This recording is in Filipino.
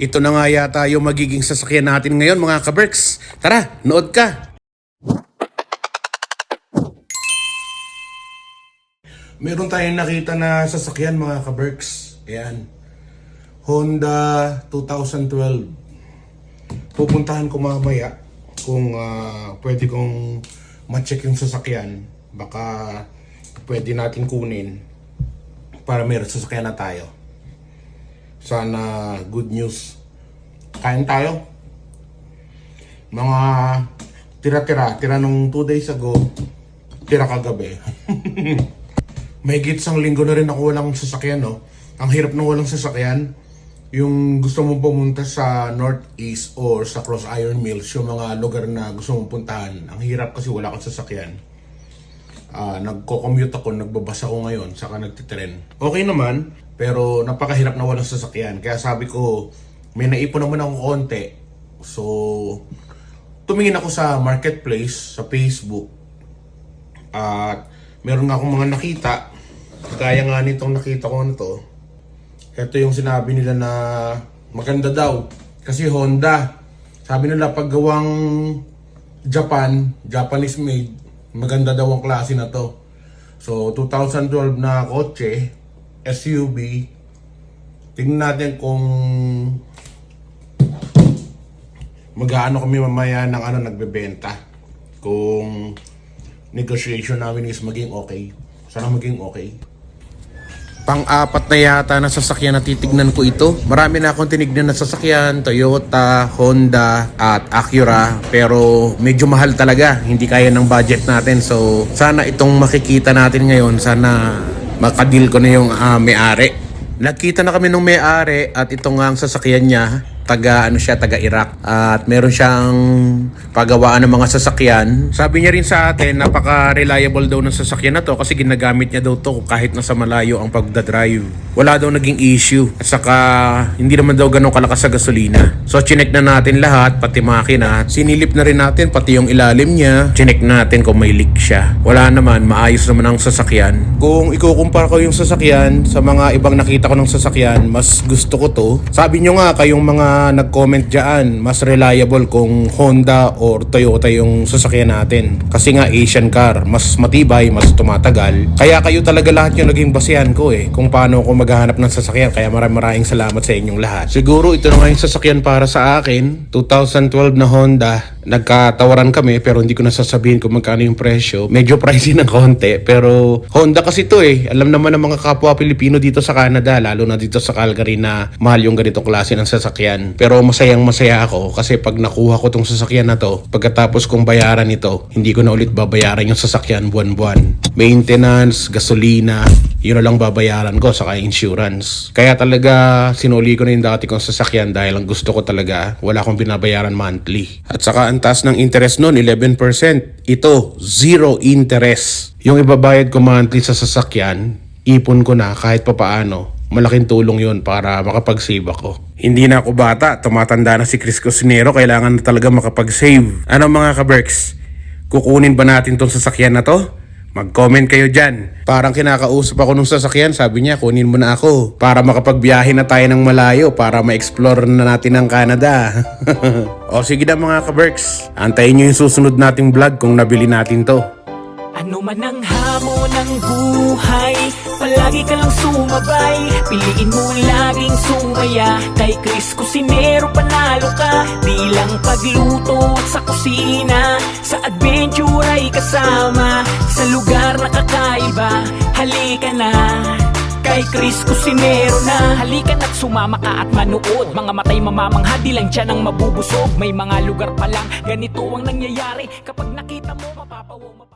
Ito na nga yata yung magiging sasakyan natin ngayon mga kaberks. Tara, nood ka! Meron tayong nakita na sasakyan mga kaberks. Ayan. Honda 2012. Pupuntahan ko mamaya kung ah, pwede kong ma-check yung sasakyan. Baka pwede natin kunin para meron sasakyan na tayo. Sana good news. Kain tayo. Mga tira-tira. Tira nung 2 days ago. Tira kagabi. May isang linggo na rin ako walang sasakyan, no? Ang hirap ng walang sasakyan. Yung gusto mong pumunta sa Northeast or sa Cross Iron Mills, yung mga lugar na gusto mong puntahan. Ang hirap kasi wala kang sasakyan. Ah, nagko-commute ako, nagbabasa ako ngayon, saka nagtitren. Okay naman, pero napakahirap na walang sasakyan. Kaya sabi ko, may naipon naman ako konti. So, tumingin ako sa marketplace, sa Facebook. At meron nga akong mga nakita. Kaya nga nitong nakita ko na to. Ito yung sinabi nila na maganda daw. Kasi Honda. Sabi nila paggawang Japan, Japanese made, maganda daw ang klase na to. So 2012 na kotse, SUV. Tingnan natin kung mag-aano kami mamaya ng ano nagbebenta. Kung negotiation namin is maging okay. Sana maging okay. Pang-apat na yata na sasakyan na titignan ko ito. Marami na akong tinignan na sasakyan, Toyota, Honda, at Acura. Pero medyo mahal talaga. Hindi kaya ng budget natin. So sana itong makikita natin ngayon, sana makadil ko na yung ah, may-ari. Nagkita na kami ng may-ari at ito nga ang sasakyan niya taga ano siya taga Iraq at meron siyang pagawaan ng mga sasakyan. Sabi niya rin sa atin napaka reliable daw ng sasakyan na to kasi ginagamit niya daw to kahit nasa malayo ang pagdadrive. Wala daw naging issue at saka hindi naman daw ganun kalakas sa gasolina. So chinek na natin lahat pati makina. Sinilip na rin natin pati yung ilalim niya. Chinek natin kung may leak siya. Wala naman maayos naman ang sasakyan. Kung ikukumpara ko yung sasakyan sa mga ibang nakita ko ng sasakyan, mas gusto ko to. Sabi nyo nga kayong mga nag-comment dyan, mas reliable kung Honda or Toyota yung sasakyan natin. Kasi nga Asian car, mas matibay, mas tumatagal. Kaya kayo talaga lahat yung naging basihan ko eh, kung paano ako maghahanap ng sasakyan. Kaya maraming maraming salamat sa inyong lahat. Siguro ito na nga yung sasakyan para sa akin, 2012 na Honda. Nagkatawaran kami pero hindi ko nasasabihin kung magkano yung presyo. Medyo pricey ng konti pero Honda kasi to eh. Alam naman ng mga kapwa Pilipino dito sa Canada, lalo na dito sa Calgary na mahal yung ganitong klase ng sasakyan. Pero masayang masaya ako kasi pag nakuha ko tong sasakyan na to, pagkatapos kong bayaran ito, hindi ko na ulit babayaran yung sasakyan buwan-buwan. Maintenance, gasolina, yun na lang babayaran ko saka insurance. Kaya talaga sinuli ko na yung dati kong sasakyan dahil ang gusto ko talaga wala akong binabayaran monthly. At saka ang taas ng interest nun, 11%. Ito, zero interest. Yung ibabayad ko monthly sa sasakyan, ipon ko na kahit papaano. Malaking tulong yun para makapag-save ako. Hindi na ako bata, tumatanda na si Chris Cusinero, kailangan na talaga makapag-save. Ano mga kaberks? Kukunin ba natin tong sasakyan na to? Mag-comment kayo dyan. Parang kinakausap ako nung sasakyan, sabi niya, kunin mo na ako. Para makapagbiyahe na tayo ng malayo, para ma-explore na natin ang Canada. o sige na mga kaberks, antayin nyo yung susunod nating vlog kung nabili natin to. Ano man ang hamon ng buhay Palagi ka lang sumabay Piliin mo laging sumaya Kay Chris Cusinero panalo ka. Di lang pagluto at sa kusina Sa adventure ay kasama. Sa lugar na kakaiba Halika na. Kay Chris Cusinero na. Halika na't sumama ka at manood. Mga matay mamamangha di lang dyan ang mabubusog. May mga lugar pa lang ganito ang nangyayari. Kapag nakita mo mapapawaw mapa-